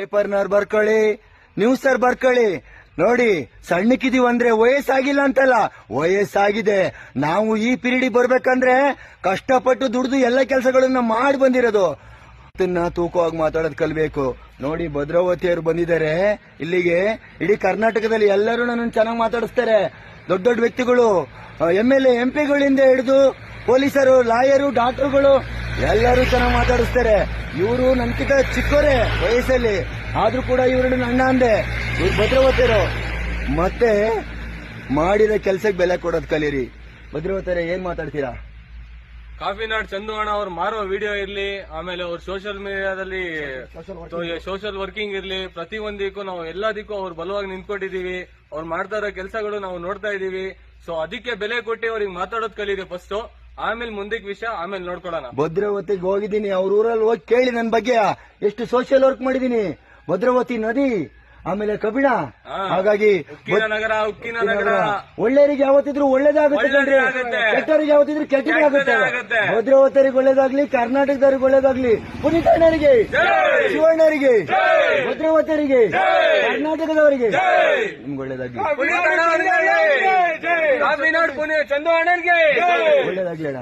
ಪೇಪರ್ನವ್ರು ಬರ್ಕೊಳ್ಳಿ, ನ್ಯೂಸರ್ ಬರ್ಕೊಳ್ಳಿ. ನೋಡಿ, ಸಣ್ಣಕ್ಕಿದೀವಿ ಅಂದ್ರೆ ವಯಸ್ಸಾಗಿಲ್ಲ ಅಂತಲ್ಲ, ವಯಸ್ಸಾಗಿದೆ. ನಾವು ಈ ಪಿರಿಯಡ್ ಬರ್ಬೇಕಂದ್ರೆ ಕಷ್ಟಪಟ್ಟು ದುಡಿದು ಎಲ್ಲ ಕೆಲಸಗಳನ್ನ ಮಾಡಿ ಬಂದಿರೋದು. ತೂಕವಾಗಿ ಮಾತಾಡೋದು ಕಲ್ಬೇಕು. ನೋಡಿ, ಭದ್ರಾವತಿಯವರು ಬಂದಿದ್ದಾರೆ. ಇಲ್ಲಿಗೆ ಇಡೀ ಕರ್ನಾಟಕದಲ್ಲಿ ಎಲ್ಲರೂ ನನ್ನನ್ನು ಚೆನ್ನಾಗಿ ಮಾತಾಡಿಸ್ತಾರೆ. ದೊಡ್ಡ ದೊಡ್ಡ ವ್ಯಕ್ತಿಗಳು ಎಂ ಎಲ್ ಎಂ ಪಿಗಳಿಂದ ಹಿಡಿದು ಪೊಲೀಸರು, ಲಾಯರು, ಡಾಕ್ಟರ್ಗಳು ಎಲ್ಲರೂ ಚೆನ್ನಾಗಿ ಮಾತಾಡಿಸ್ತಾರೆ. ಇವರು ನನ್ಕಿಂತ ಚಿಕ್ಕವರೇ ವಯಸ್ಸಲ್ಲಿ. ಆದ್ರೂ ಕೂಡ ಇವರು ಅಣ್ಣ ಅಂದೆ. ಇವ್ರು ಭದ್ರವತಿರು. ಮತ್ತೆ ಮಾಡಿದ ಕೆಲ್ಸಕ್ಕೆ ಬೆಲೆ ಕೊಡೋದು ಕಲೀರಿ. ಭದ್ರಾವತಿಯರೇ ಏನ್ ಮಾತಾಡ್ತೀರಾ? ಕಾಫಿ ನಾಡ್ ಚಂದು ಅಣ್ಣ ಅವ್ರು ಮಾರೋ ವಿಡಿಯೋ ಇರ್ಲಿ ಆಮೇಲೆ ಅವ್ರ ಸೋಷಿಯಲ್ ಮೀಡಿಯಾದಲ್ಲಿ ಸೋಷಿಯಲ್ ವರ್ಕಿಂಗ್ ಇರ್ಲಿ ಪ್ರತಿ ಒಂದಿಕ್ಕೂ ನಾವು ಎಲ್ಲದಕ್ಕೂ ಅವ್ರು ಬಲವಾಗಿ ನಿಂತ್ಕೊಂಡಿದೀವಿ ಅವ್ರು ಮಾಡ್ತಾ ಇರೋ ಕೆಲಸಗಳು ನಾವು ನೋಡ್ತಾ ಇದೀವಿ ಸೊ ಅದಕ್ಕೆ ಬೆಲೆ ಕೊಟ್ಟು ಅವ್ರಿಗೆ ಮಾತಾಡೋದು ಕಲೀರಿ ಫಸ್ಟ್ ಆಮೇಲೆ ಮುಂದಕ್ಕೆ ವಿಷಯ ಆಮೇಲೆ ನೋಡ್ಕೊಳ್ಳೋಣ. ಭದ್ರಾವತಿಗೆ ಹೋಗಿದ್ದೀನಿ ಅವ್ರ ಊರಲ್ಲಿ ಹೋಗಿ ಕೇಳಿ ನನ್ನ ಬಗ್ಗೆ. ಎಷ್ಟು ಸೋಷಿಯಲ್ ವರ್ಕ್ ಮಾಡಿದೀನಿ. ಭದ್ರಾವತಿ ನದಿ ಆಮೇಲೆ ಕಬಿಣ ಹಾಗಾಗಿ ಉಕ್ಕಿನ ನಗರ ಉಕ್ಕಿನ ನಗರ. ಒಳ್ಳೆಯವರಿಗೆ ಯಾವತ್ತಿದ್ರು ಒಳ್ಳೇದಾಗುತ್ತೆ. ಕೆಟ್ಟವರಿಗೆ ಯಾವತ್ತಿದ್ರು ಕೆಟ್ಟದೇ ಆಗುತ್ತೆ. ಭದ್ರಾವತರಿಗೆ ಭದ್ರಾವತಿಯರಿಗೆ ಒಳ್ಳೇದಾಗ್ಲಿ ಕರ್ನಾಟಕದವ್ರಿಗೆ ಒಳ್ಳೇದಾಗ್ಲಿ. ಪುನೀತಣ್ಣರಿಗೆ ಶಿವಣ್ಣರಿಗೆ ಭದ್ರಾವತಿಯರಿಗೆ ಕರ್ನಾಟಕದವರಿಗೆ. ನಿಮ್ಗೆ ಒಳ್ಳೇದಾಗ್ಲಿ. ಕಾಫಿ ನಾಡ್ ಪುಣೆ ಚಂದು ಅಣ್ಣನ್ಗೆ ಒಳ್ಳೇದಾಗ್ಲಿ ಅಣ್ಣ.